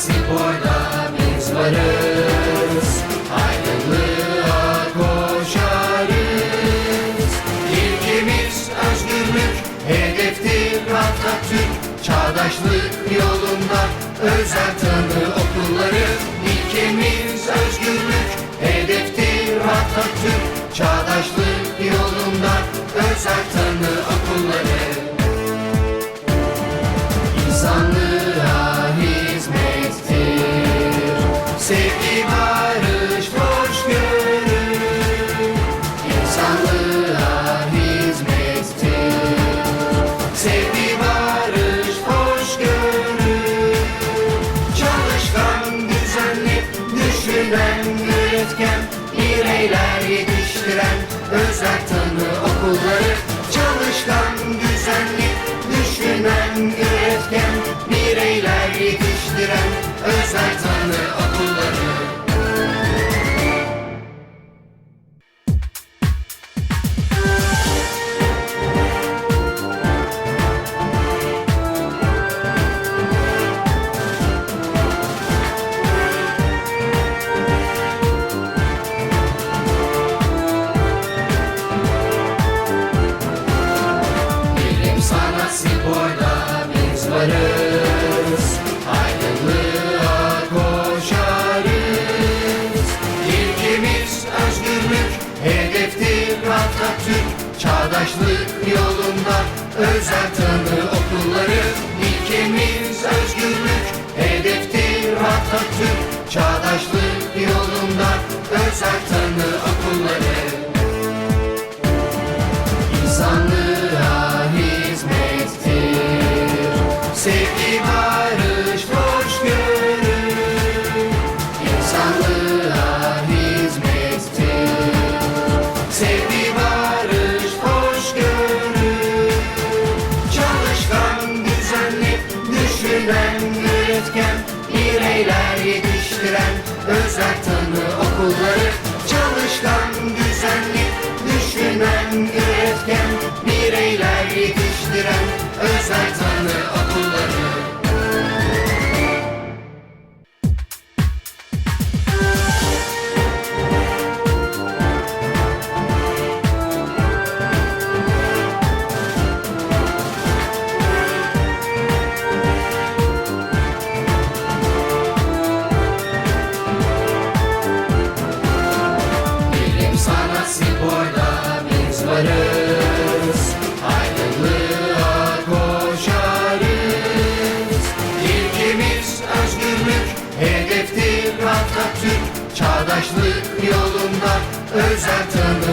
Gelsin varız. Aydınlığa koşarız. İlkimiz özgürlük Hedeftir Atatürk. Çağdaşlık yolunda Özel okulları. İlkimiz özgürlük Hedeftir Atatürk. Çağdaşlık yolunda Özel tanı düşünen, üretken Bireyler yetiştiren özel tanı okulları Çalışkan, düzenli, düşünen, üretken Bireyler yetiştiren özel tanı okulları Çağdaşlık yolunda Özel tanı okulları. İlkimiz özgürlük Hedeftir Atatürk. Çağdaşlık yolunda Özel tanı okulları Bireyler yetiştiren özel tanı okulları Çalışkan, düzenli, düşünen, üretken. Bireyler yetiştiren özel tanı Özel tanı